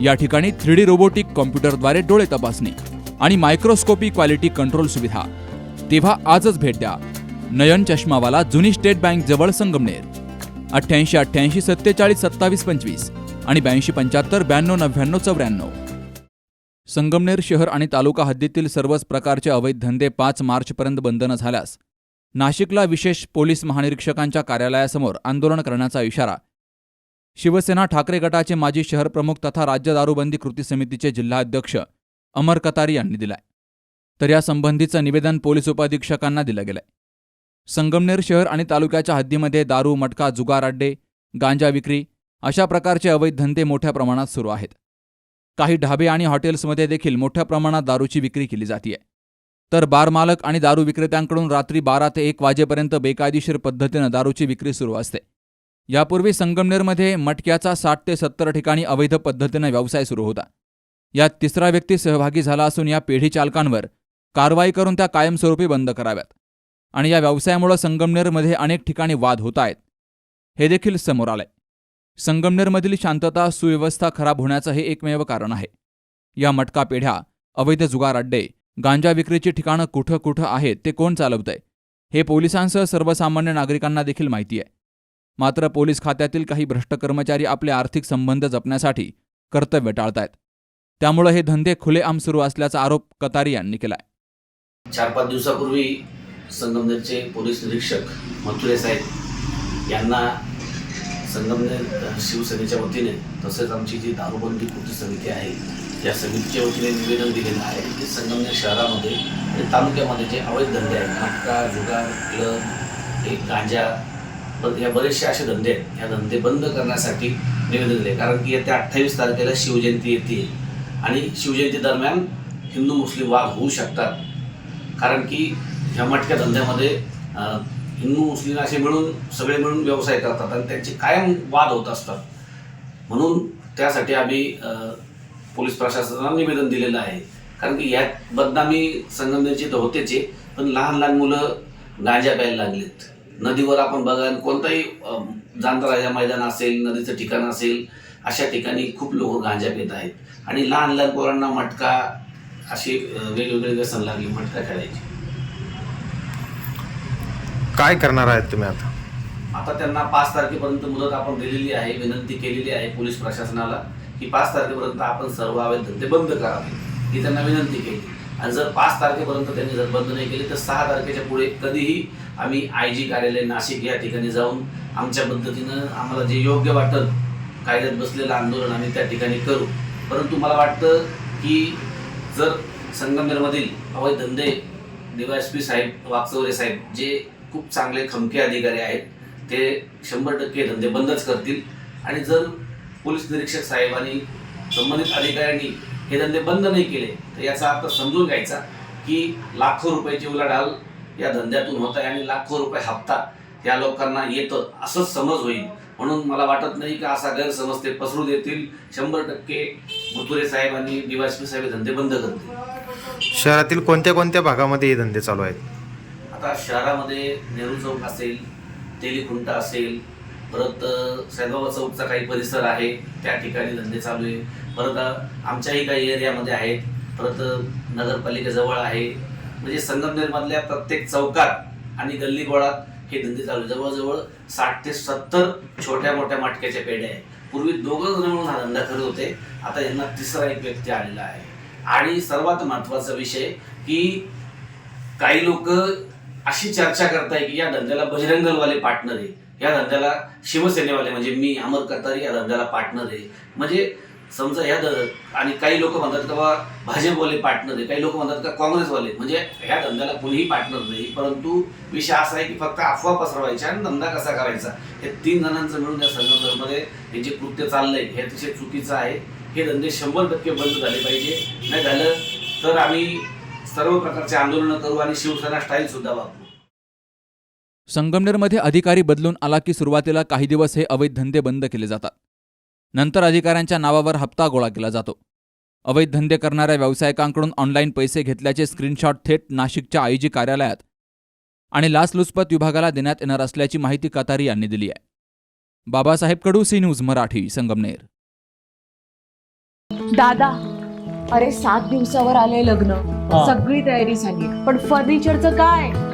या ठिकाणी three D robotic कॉम्प्युटरद्वारे डोळे तपासणी आणि मायक्रोस्कोपी क्वालिटी कंट्रोल सुविधा. तेव्हा आजच भेट द्या. नयन चष्मावाला जुनी स्टेट बँक जवळ संगमनेर. अठ्ठ्याऐंशी अठ्ठ्याऐंशी सत्तेचाळीस सत्तावीस पंचवीस आणि ब्याऐंशी पंच्याहत्तर ब्याण्णव नव्याण्णव चौऱ्याण्णव. संगमनेर शहर आणि तालुका हद्दीतील सर्वच प्रकारचे अवैध धंदे पाच मार्चपर्यंत बंद न झाल्यास नाशिकला विशेष पोलीस महानिरीक्षकांच्या कार्यालयासमोर आंदोलन करण्याचा इशारा शिवसेना ठाकरे गटाचे माजी शहर प्रमुख तथा राज्य दारूबंदी कृती समितीचे जिल्हाध्यक्ष अमर कतारी यांनी दिलाय. तर या संबंधीचं निवेदन पोलीस उपाधीक्षकांना दिलं गेलंय. संगमनेर शहर आणि तालुक्याच्या हद्दीमध्ये दारू मटका जुगार अड्डे गांजा विक्री अशा प्रकारचे अवैध धंदे मोठ्या प्रमाणात सुरू आहेत. काही ढाबे आणि हॉटेल्समध्ये देखील मोठ्या प्रमाणात दारूची विक्री केली जातीय. तर बार मालक आणि दारू विक्रेत्यांकडून रात्री बारा ते एक वाजेपर्यंत बेकायदेशीर पद्धतीनं दारूची विक्री सुरू असते. यापूर्वी संगमनेरमध्ये मटक्याचा साठ ते सत्तर ठिकाणी अवैध पद्धतीनं व्यवसाय सुरू होता. यात तिसरा व्यक्ती सहभागी झाला असून या पेढी चालकांवर कारवाई करून त्या कायमस्वरूपी बंद कराव्यात आणि या व्यवसायामुळे संगमनेरमध्ये अनेक ठिकाणी वाद होत आहेत. हे देखील समोर आलंय. संगमनेरमधील शांतता सुव्यवस्था खराब होण्याचं हे एकमेव कारण आहे. या मटका पेढ्या अवैध जुगार अड्डे गांजा विक्रीची ठिकाणं कुठं कुठं आहेत ते कोण चालवतंय? हे पोलिसांसह सर्वसामान्य नागरिकांना देखील माहिती आहे. मात्र पोलीस खात्यातील काही भ्रष्ट कर्मचारी आपले आर्थिक संबंध जपण्यासाठी कर्तव्य टाळतायत. त्यामुळे हे धंदे खुलेआम सुरू असल्याचा आरोप कतारी यांनी केलाय. चार पाच दिवसापूर्वी संगमनेरचे पोलीस निरीक्षक मथुरे साहेब यांना संगमनेर शिवसेनेच्या वतीने तसेच आमची जी दारूबंदी कृती समिती आहे या समितीच्या वतीने निवेदन दिलेलं आहे की संगमनेर शहरामध्ये आणि तालुक्यामध्ये जे अवैध धंदे आहेत नाटका जुगार क्लब हे गांजा ह्या या बरेचसे असे धंदे आहेत. ह्या धंदे बंद करण्यासाठी निवेदन दिले. कारण की येत्या अठ्ठावीस तारखेला शिवजयंती येते. आणि शिवजयंती दरम्यान हिंदू मुस्लिम वाद होऊ शकतात. कारण की ह्या मटक्या धंद्यामध्ये हिंदू मुस्लिम असे मिळून सगळे मिळून व्यवसाय करतात आणि त्यांचे कायम वाद होत असतात. म्हणून त्यासाठी आम्ही पोलीस प्रशासनाला निवेदन दिलेलं आहे. कारण की यात बदनामी संगमनेरची तर होतेच आहे. पण लहान लहान मुलं गांजा प्यायला लागलेत. नदीवर आपण बघा कोणताही जांतराजा मैदान असेल नदीचं ठिकाण असेल अशा ठिकाणी खूप लोक गांजा पित आहेत. आणि लहान लहान पोरांना मटका अशी अं, वेगवेगळे व्यसन लागली मटका खेळायची. काय करणार आहेत तुम्ही आता? आता त्यांना पाच तारखेपर्यंत मुदत आपण दिलेली आहे विनंती केलेली आहे पोलीस प्रशासनाला की पाच तारखेपर्यंत आपण सर्व अवैध धंदे बंद करावे. ही त्यांना विनंती केली. आणि जर पाच तारखेपर्यंत त्यांनी जर बंद नाही केली तर सहा तारखेच्या पुढे कधीही आम्ही आय जी कार्यालय नाशिक या ठिकाणी जाऊन आमच्या पद्धतीनं आम्हाला जे योग्य वाटत कायद्यात बसलेलं आंदोलन आम्ही त्या ठिकाणी करू. परंतु मला वाटतं की जर संगमनेरमधील अवैध धंदे डीवायएसपी साहेब वाकचौरे साहेब जे खूप चांगले खमके अधिकारी आहेत ते शंभर टक्के धंदे बंदच करतील. आणि जर पोलीस निरीक्षक साहेबांनी संबंधित अधिकाऱ्यांनी हे धंदे बंद नाही केले तर याचा अर्थ समजून घ्यायचा की लाखो रुपयाची उलाढाल या धंद्यातून होत आहे आणि लाखो रुपये हप्ता या लोकांना येतं असंच समज होईल. म्हणून मला वाटत नाही की असा गैरसमज ते पसरू देतील. शंभर टक्के मुतुरे साहेब आणि डीवायसपी साहेब धंदे बंद करतील. शहरातील कोणत्या कोणत्या भागामध्ये हे धंदे चालू आहेत? आता शहरामध्ये नेहरू चौक असेल तेलीखुंटा असेल परत साईबाबा चौकचा काही परिसर आहे त्या ठिकाणी धंदे चालू आहे. परत आमच्याही काही एरियामध्ये आहेत. परत नगरपालिकेजवळ आहे. म्हणजे संगमनेरमधल्या प्रत्येक चौकात आणि गल्लीबोळात हे धंदे चालू आहे. जवळजवळ साठ ते सत्तर छोट्या मोठ्या मटक्याच्या पेढ्या आहेत. पूर्वी दोघं जण म्हणून हा धंदा करत होते. आता यांना तिसरा एक व्यक्ती आलेला आहे. आणि सर्वात महत्त्वाचा विषय की काही लोक अशी चर्चा करताय की या धंद्याला बजरंगलवाले पार्टनर आहे या धंद्याला शिवसेनेवाले म्हणजे मी अमर कतारी या धंद्याला पार्टनर आहे. म्हणजे समजा या द आणि काही लोक म्हणतात का बा भाजपवाले पार्टनर आहे. काही लोक म्हणतात का काँग्रेसवाले म्हणजे ह्या धंद्याला कोणीही पार्टनर नाही. परंतु विषय असा आहे की फक्त अफवा पसरवायच्या आणि धंदा कसा करायचा. हे तीन जणांचं मिळून या संघटनेमध्ये हे जे कृत्य चाललंय हे अतिशय चुकीचं आहे. हे धंदे शंभर टक्के बंद झाले पाहिजे. नाही झालं तर आम्ही सर्व प्रकारचे आंदोलनं करू आणि शिवसेना स्टाईल सुद्धा वापरू. संगमनेरमध्ये अधिकारी बदलून आला की सुरुवातीला काही दिवस हे अवैध धंदे बंद केले जातात. नंतर अधिकाऱ्यांच्या नावावर हप्ता गोळा केला जातो. अवैध धंदे करणाऱ्या व्यावसायिकांकडून ऑनलाईन पैसे घेतल्याचे स्क्रीनशॉट थेट नाशिकच्या आयजी कार्यालयात आणि लाचलुचपत विभागाला देण्यात येणार असल्याची माहिती कतारी यांनी दिली आहे. Babasaheb Kadu C news Marathi Sangamner. दादा अरे सात दिवसावर आले लग्न. सगळी तयारी झाली पण फर्निचरचं काय?